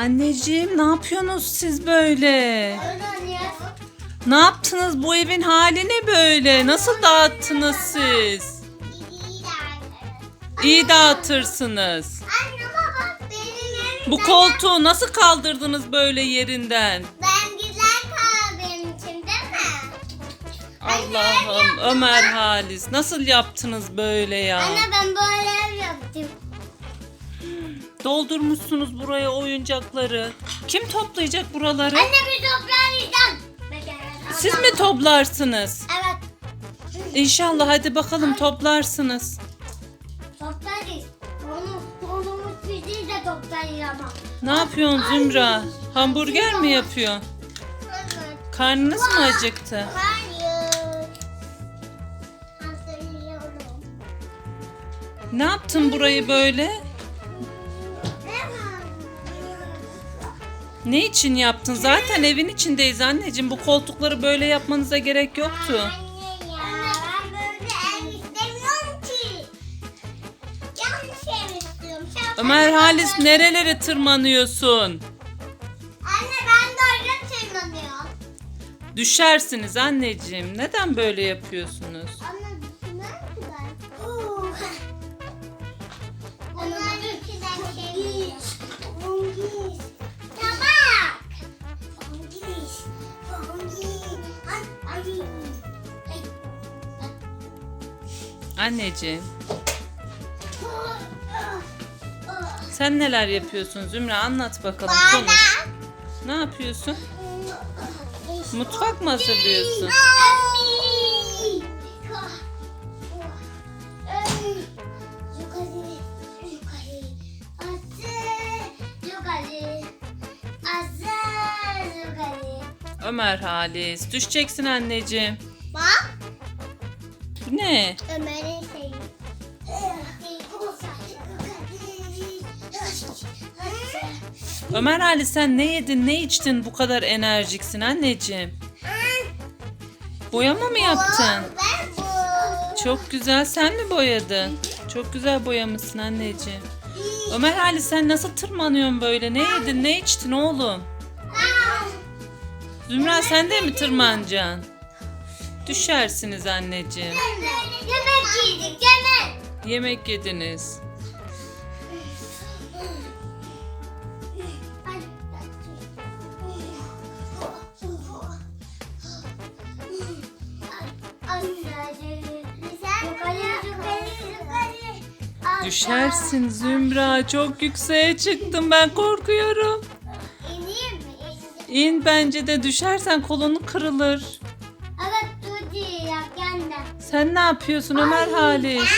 Anneciğim ne yapıyorsunuz siz böyle? Ne yaptınız bu evin hali ne böyle? Nasıl dağıttınız siz? İyi dağıtırsınız. Bu koltuğu nasıl kaldırdınız böyle yerinden? Ben güzel kahvem için değil mi? Allah'ım Ömer Halis nasıl yaptınız böyle ya? Anne ben böyle ev yaptım. Doldurmuşsunuz buraya oyuncakları. Kim toplayacak buraları? Anne bir toplayacağım. Siz mi toplarsınız? Evet. İnşallah hadi bakalım toplarsınız. Toplarız. Onu, onu bizi de toplayır ama. Ne yapıyorsun Zümra? Hamburger mi yapıyorsun? Evet. Karnınız mı acıktı? Hayır. Hazırlıyorum. Ne yaptın burayı böyle? Ne için yaptın? Zaten evin içindeyiz anneciğim. Bu koltukları böyle yapmanıza gerek yoktu. Anne ya. Ben böyle ev istemiyorum ki. Yanlış ev istiyorum. Sen Ömer bana Halis nerelere tırmanıyorsun? Anne ben de öyle tırmanıyorum. Düşersiniz anneciğim. Neden böyle yapıyorsunuz? Anne düşünür ki ben? Onlar ikiden şey. Anneciğim sen neler yapıyorsun Zümra anlat bakalım konuş. Ne yapıyorsun? Mutfak mı hazırlıyorsun? Ömer Halis düşeceksin anneciğim. Bu ne? Ömer'in şeyi. Ömer Halis sen ne yedin ne içtin bu kadar enerjiksin anneciğim? Boyama mı yaptın? Çok güzel sen mi boyadın? Çok güzel boyamışsın anneciğim. Ömer Halis sen nasıl tırmanıyorsun böyle? Ne yedin ne içtin oğlum? Zümra sen de mi tırmanacaksın? Düşersiniz anneciğim. Yemek yedik yemek. Yemek yediniz. Düşersin Zümra. Çok yükseğe çıktım ben korkuyorum. İneyim mi? İn bence de düşersen kolunu kırılır. Yandan. Sen ne yapıyorsun Ömer Halis?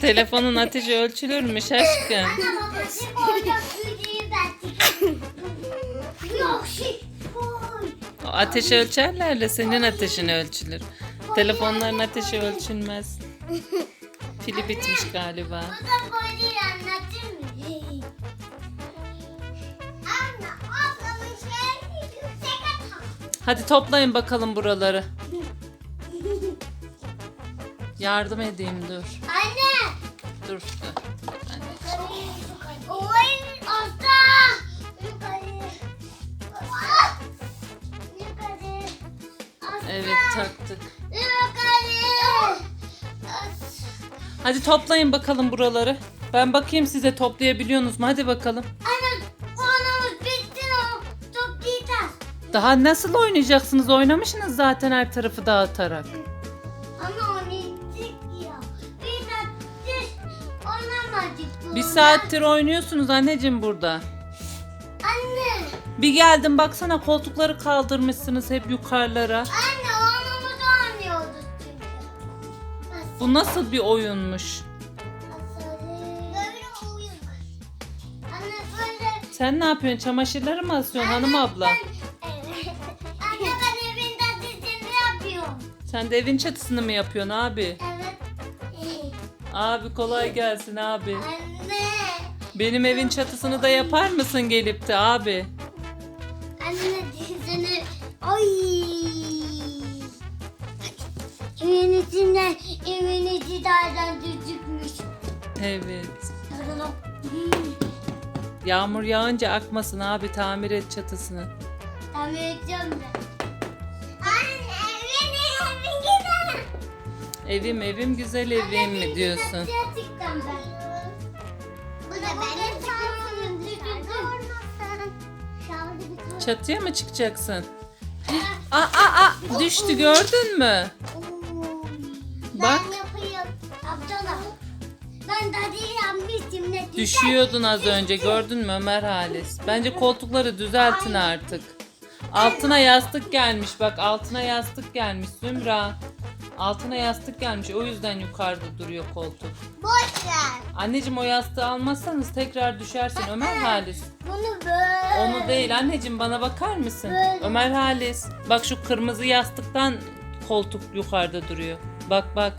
Telefonun ateşi ölçülürmüş aşkım. Yok şey. O ateşi ölçerlerle senin ateşin ölçülür. Telefonların ateşi ölçülmez. Pili bitmiş galiba. Bu da böyle anlatır mı? Hadi toplayın bakalım buraları. Yardım edeyim dur. Anne. Dur. Evet taktık. Hadi toplayın bakalım buraları. Ben bakayım size toplayabiliyorsunuz mu? Hadi bakalım. Daha nasıl oynayacaksınız? Oynamışsınız zaten her tarafı dağıtarak. Ama oynayacak ya. Bir saattir oynamadık. Bir saattir oynuyorsunuz anneciğim burada. Anne. Bir geldim baksana koltukları kaldırmışsınız hep yukarılara. Anne oyunumuzu oynuyorduk çünkü. Bu nasıl bir oyunmuş? Böyle oyun. Anne böyle. Sen ne yapıyorsun? Çamaşırları mı asıyorsun hanım abla? Evet. Sen de evin çatısını mı yapıyorsun abi? Evet. Abi kolay gelsin abi. Anne. Benim evin çatısını da yapar mısın gelip de abi? Anne dizini. Ay. Evin içinde evin içi nereden düzükmüş. Evet. Yağmur yağınca akmasın abi tamir et çatısını. Tamam edeceğim ben. Evim evim güzel evim mi diyorsun? Bu da benim şansım. Çatıya mı çıkacaksın? Aa, aa, aa, düştü gördün mü? Bak. Ben yapayım. Abdullah. Ben yapmıştım ne. Düşüyordun az önce gördün mü Ömer Halis? Bence koltukları düzeltin artık. Altına yastık gelmiş bak altına yastık gelmiş Zümra. Altına yastık gelmiş o yüzden yukarıda duruyor koltuk. Boş ver. Anneciğim o yastığı almazsanız tekrar düşersin Ömer Halis. Bunu böyle. Onu değil anneciğim bana bakar mısın? Böyle. Ömer Halis bak şu kırmızı yastıktan koltuk yukarıda duruyor. Bak bak.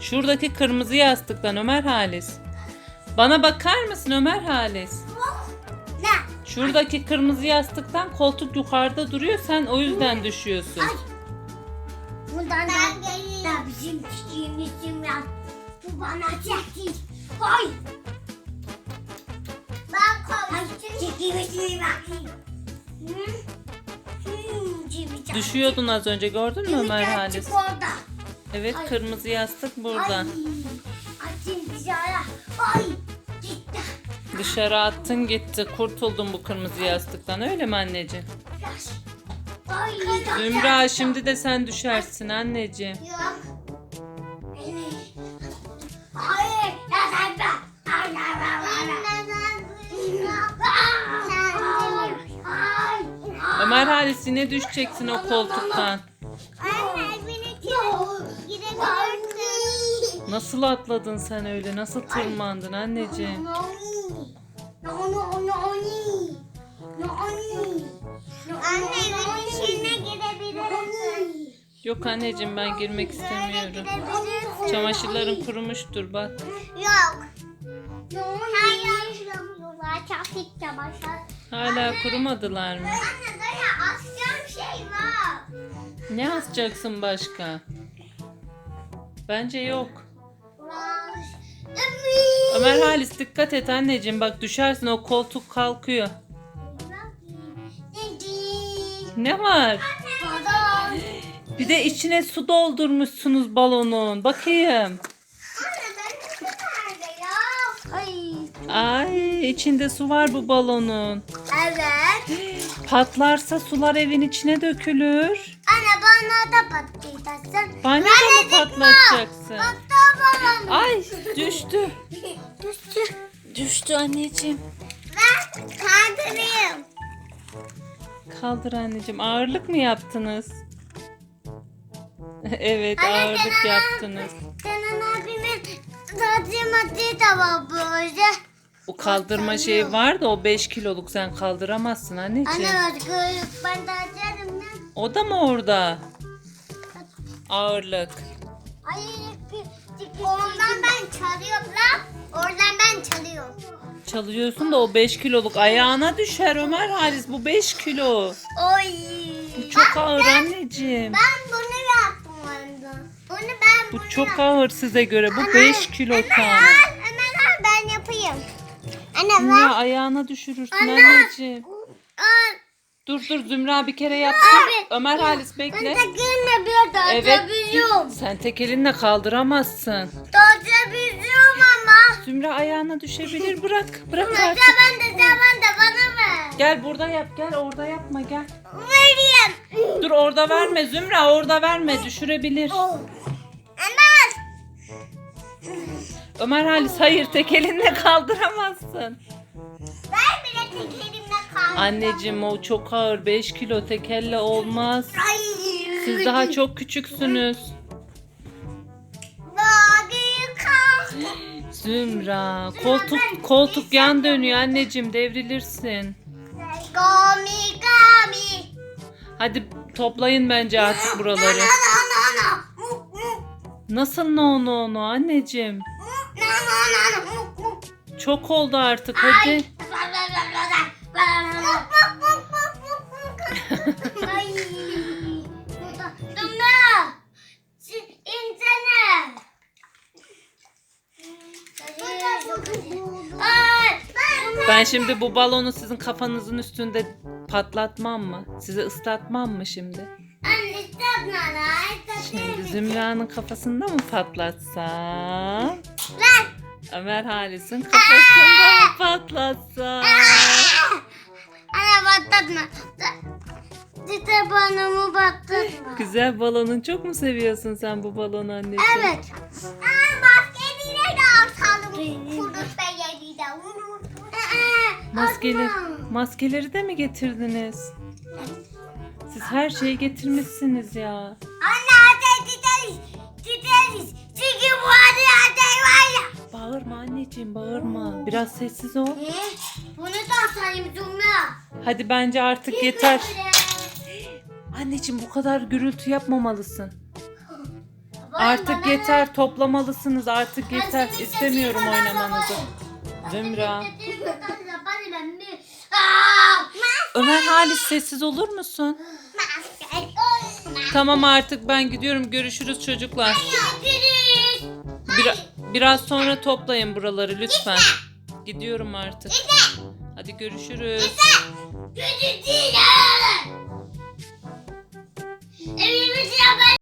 Şuradaki kırmızı yastıktan Ömer Halis. Bana bakar mısın Ömer Halis? Ne? Şuradaki kırmızı yastıktan koltuk yukarıda duruyor sen o yüzden düşüyorsun. Bundan da, da bizim küçüğümüzün ya. Bu bana çekil. Koy. Ben. Hı? Hmm, cimri Düşüyordun az önce gördün mü Ömer Halis? Evet Ay. kırmızı yastık burada. Ay, açayım dışarı. Ay, gitti. Dışarı attın gitti kurtuldun bu kırmızı yastıktan öyle mi anneciğim? Ay, Zümra şimdi de sen düşersin anneciğim. Yok. Hayır, ya sen de. Ay, ay, ay, ay. Ay, ay. Ömer Halis yine düşeceksin o koltuktan. Anne, beni gidebilirsin. Nasıl atladın sen öyle? Nasıl tırmandın anneciğim? Anne Yok anneciğim ben girmek istemiyorum. Çamaşırların kurumuştur bak. Yok. Kuramıyorlar. Çarpık çamaşır. Hala kurumadılar mı? Anne daya asacağım şey var. Ne asacaksın başka? Bence yok. Ömer Halis dikkat et anneciğim bak düşersin o koltuk kalkıyor. Ne var? Bir de içine su doldurmuşsunuz balonun. Bakayım. Anne benim nerede ya? Ay. Ay içinde su var bu balonun. Evet. Patlarsa sular evin içine dökülür. Anne bana da patlayacaksın. Banyoda mı patlatacaksın? Patla bana. Ay düştü. Düştü. Düştü anneciğim. Ben kaldırayım. Kaldır anneciğim. Ağırlık mı yaptınız? evet Anne, ağırlık Kenan- yaptınız. Kenan abimin tadı madde de var böyle. O kaldırma şeyi var da o 5 kiloluk sen kaldıramazsın anneciğim. Anne özgürlük ben açarım lan. O da mı orada? Ağırlık. Ay, Ondan ben çalıyorum lan. Oradan ben çalıyorum. Çalıyorsun da o 5 kiloluk ayağına düşer Ömer Halis bu 5 kilo. Oy. Bu çok ağır anneciğim. Ben bunu. Bunu ben bunu Bu çok ağır size göre. Bu 5 kilo Ömer tam. al, Ömer al ben yapayım. Anne ver. ayağına düşürürsün Anne. anneciğim. Al. Dur dur Zümra bir kere yapsın. Abi. Ömer Halis Ben bekle. de gelme bir daha Evet. Sen tek elinle kaldıramazsın. Atabiliyorum ama. Zümra ayağına düşebilir. Bırak. Bırak Hadi artık. ben de zaman da bana ver. Gel burada yap. Gel orada yapma gel. Vereyim. Dur orada verme Zümra orada verme düşürebilir. Ömer. Ömer Halis hayır tek elinle kaldıramazsın. Ben bile tek elimle kaldım. Anneciğim o çok ağır 5 kilo tek elle olmaz. Siz daha çok küçüksünüz. Zümra koltuk koltuk yan dönüyor anneciğim devrilirsin. Gami gami. Hadi toplayın bence artık buraları. Nasıl no no no anneciğim? Çok oldu artık hadi. Ben şimdi bu balonu sizin kafanızın üstünde patlatmam mı? Sizi ıslatmam mı şimdi? Anne ıslatma. Şimdi Zümra'nın kafasında mı patlatsam? Lan. Ömer Halis'in kafasında mı patlatsam? Ana patlatma. Tite bana patlatma. Güzel balonu çok mu seviyorsun sen bu balonu anneciğim? Evet. Aa, maskeleri de atalım. Kudüs Bey'e de. Maskeleri, maskeleri de mi getirdiniz? Siz her şeyi getirmişsiniz ya. Anne hadi gideriz. Gideriz. Çünkü bu hadi var ya. Bağırma anneciğim bağırma. Biraz sessiz ol. Ne? Bunu da atayım Zumra. Hadi bence artık yeter. Anneciğim bu kadar gürültü yapmamalısın. Artık yeter toplamalısınız artık yeter. İstemiyorum oynamanızı. Zümra. Ömer Halis sessiz olur musun? Tamam artık ben gidiyorum. Görüşürüz çocuklar. Bir- biraz sonra toplayın buraları lütfen. Gidiyorum artık. Hadi görüşürüz. Yapar.